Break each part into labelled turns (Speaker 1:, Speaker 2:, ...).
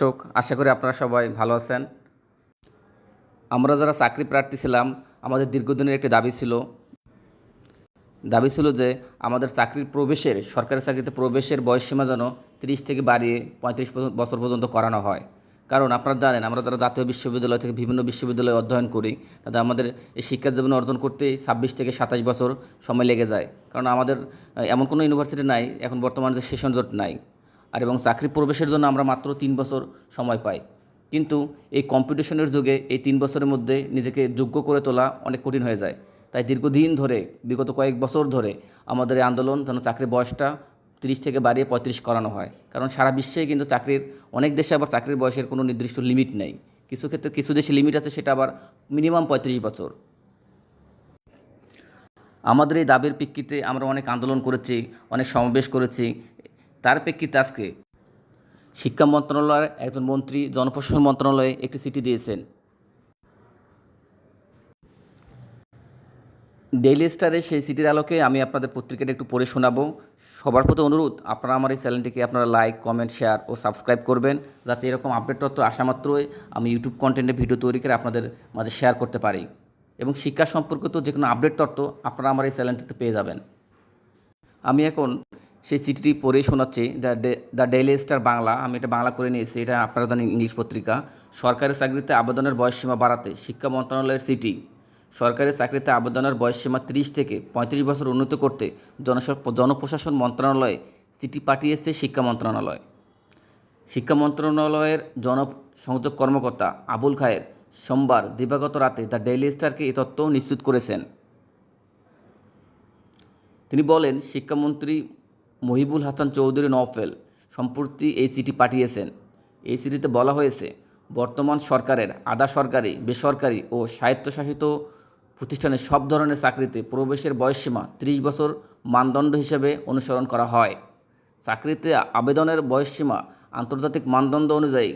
Speaker 1: দর্শক, আশা করি আপনারা সবাই ভালো আছেন। আমরা যারা চাকরি প্রার্থী ছিলাম, আমাদের দীর্ঘদিনের একটি দাবি ছিল। দাবি ছিল যে আমাদের চাকরির প্রবেশের, সরকারি চাকরিতে প্রবেশের বয়সসীমা যেন তিরিশ থেকে বাড়িয়ে পঁয়ত্রিশ বছর পর্যন্ত করানো হয়। কারণ আপনারা জানেন, আমরা যারা জাতীয় বিশ্ববিদ্যালয় থেকে বিভিন্ন বিশ্ববিদ্যালয়ে অধ্যয়ন করি, তাতে আমাদের এই শিক্ষা জীবন অর্জন করতে ছাব্বিশ থেকে সাতাশ বছর সময় লেগে যায়। কারণ আমাদের, এমন কোনো ইউনিভার্সিটি নাই, এখন বর্তমানে যে সেশন জট নাই। আর এবং চাকরি প্রবেশের জন্য আমরা মাত্র তিন বছর সময় পাই। কিন্তু এই কম্পিটিশনের যুগে এই তিন বছরের মধ্যে নিজেকে যোগ্য করে তোলা অনেক কঠিন হয়ে যায়। তাই দীর্ঘদিন ধরে, বিগত কয়েক বছর ধরে আমাদের এই আন্দোলন যেন চাকরির বয়সটা তিরিশ থেকে বাড়িয়ে পঁয়ত্রিশ করানো হয়। কারণ সারা বিশ্বে কিন্তু চাকরির, অনেক দেশে আবার চাকরির বয়সের কোনো নির্দিষ্ট লিমিট নেই। কিছু ক্ষেত্রে কিছু দেশে লিমিট আছে, সেটা আবার মিনিমাম পঁয়ত্রিশ বছর। আমাদের এই দাবির প্রেক্ষিতে আমরা অনেক আন্দোলন করেছি, অনেক সমাবেশ করেছি। তার প্রেক্ষিতে আজকে শিক্ষা মন্ত্রণালয়ের একজন মন্ত্রী জনপ্রশাসন মন্ত্রণালয়ে একটি চিঠি দিয়েছেন। ডেইলি স্টারের সেই চিঠির আলোকে আমি আপনাদের পত্রিকাটা একটু পড়ে শোনাবো। সবার প্রতি অনুরোধ, আপনারা আমার এই চ্যানেলটিকে আপনারা লাইক কমেন্ট শেয়ার ও সাবস্ক্রাইব করবেন, যাতে এরকম আপডেট তথ্য আসা মাত্রই আমি ইউটিউব কন্টেন্টে ভিডিও তৈরি করে আপনাদের মাঝে শেয়ার করতে পারি। এবং শিক্ষা সম্পর্কিত যে কোনো আপডেট তথ্য আপনারা আমার এই চ্যানেলটিতে পেয়ে যাবেন। আমি এখন সেই চিঠিটি পড়ে শোনাচ্ছে the the Daily Star Bangla. আমি এটা বাংলা করে নিয়েছি, এটা আপনারা জানেন ইংলিশ পত্রিকা। সরকারি চাকরিতে আবেদনের বয়সসীমা বাড়াতে শিক্ষা মন্ত্রণালয়ের চিঠি। সরকারি চাকরিতে আবেদনের বয়সসীমা তিরিশ থেকে পঁয়ত্রিশ বছর উন্নত করতে জনস- জনপ্রশাসন মন্ত্রণালয়ে চিঠি পাঠিয়েছে শিক্ষা মন্ত্রণালয়। শিক্ষা মন্ত্রণালয়ের জনসংযোগ কর্মকর্তা আবুল খায়ের সোমবার দিবাগত রাতে দ্য ডেইলি স্টারকে এই তথ্য নিশ্চিত করেছেন। তিনি বলেন, শিক্ষামন্ত্রী মহিবুল হাসান চৌধুরী নওফেল সম্প্রতি এই চিঠি পাঠিয়েছেন। এই চিঠিতে বলা হয়েছে, বর্তমান সরকারের আধা সরকারি, বেসরকারি ও স্বায়ত্তশাসিত প্রতিষ্ঠানে সব ধরনের চাকরিতে প্রবেশের বয়সসীমা ত্রিশ বছর মানদণ্ড হিসেবে অনুসরণ করা হয়। চাকরিতে আবেদনের বয়সসীমা আন্তর্জাতিক মানদণ্ড অনুযায়ী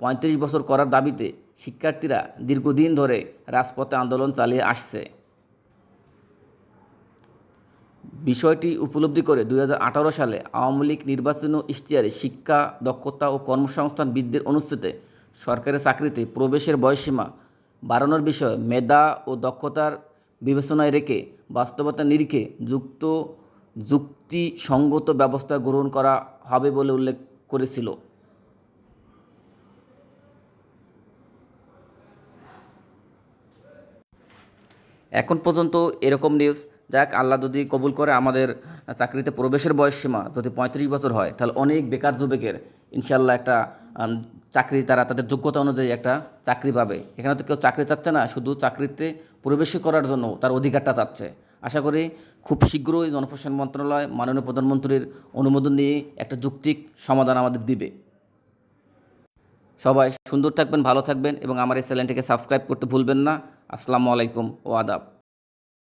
Speaker 1: পঁয়ত্রিশ বছর করার দাবিতে শিক্ষার্থীরা দীর্ঘদিন ধরে রাজপথে আন্দোলন চালিয়ে আসছে। বিষয়টি উপলব্ধি করে দু হাজার আঠারো সালে আওয়ামী লীগ নির্বাচন ইশতিয়ারে শিক্ষা, দক্ষতা ও কর্মসংস্থান বৃদ্ধির অনুষ্ঠিতে সরকারি চাকরিতে প্রবেশের বয়সসীমা বাড়ানোর বিষয়ে মেধা ও দক্ষতার বিবেচনায় রেখে বাস্তবতা নিরিখে যুক্ত যুক্তিসঙ্গত ব্যবস্থা গ্রহণ করা হবে বলে উল্লেখ করেছিল। এখন পর্যন্ত এরকম নিউজ যাক, আল্লাহ যদি কবুল করে আমাদের চাকরিতে প্রবেশের বয়সসীমা যদি পঁয়ত্রিশ বছর হয়, তাহলে অনেক বেকার যুবকের ইনশাল্লাহ একটা চাকরি তারা তাদের যোগ্যতা অনুযায়ী একটা চাকরি পাবে। এখানে তো কেউ চাকরি চাচ্ছে না, শুধু চাকরিতে প্রবেশ করার জন্য তার অধিকারটা চাচ্ছে। আশা করি খুব শীঘ্রই জনপ্রশাসন মন্ত্রণালয়, মাননীয় প্রধানমন্ত্রীর অনুমোদন নিয়ে একটা যৌক্তিক সমাধান আমাদের দিবে। সবাই সুন্দর থাকবেন, ভালো থাকবেন এবং আমার এই চ্যানেলটিকে সাবস্ক্রাইব করতে ভুলবেন না। আসসালামু আলাইকুম ও আদাব।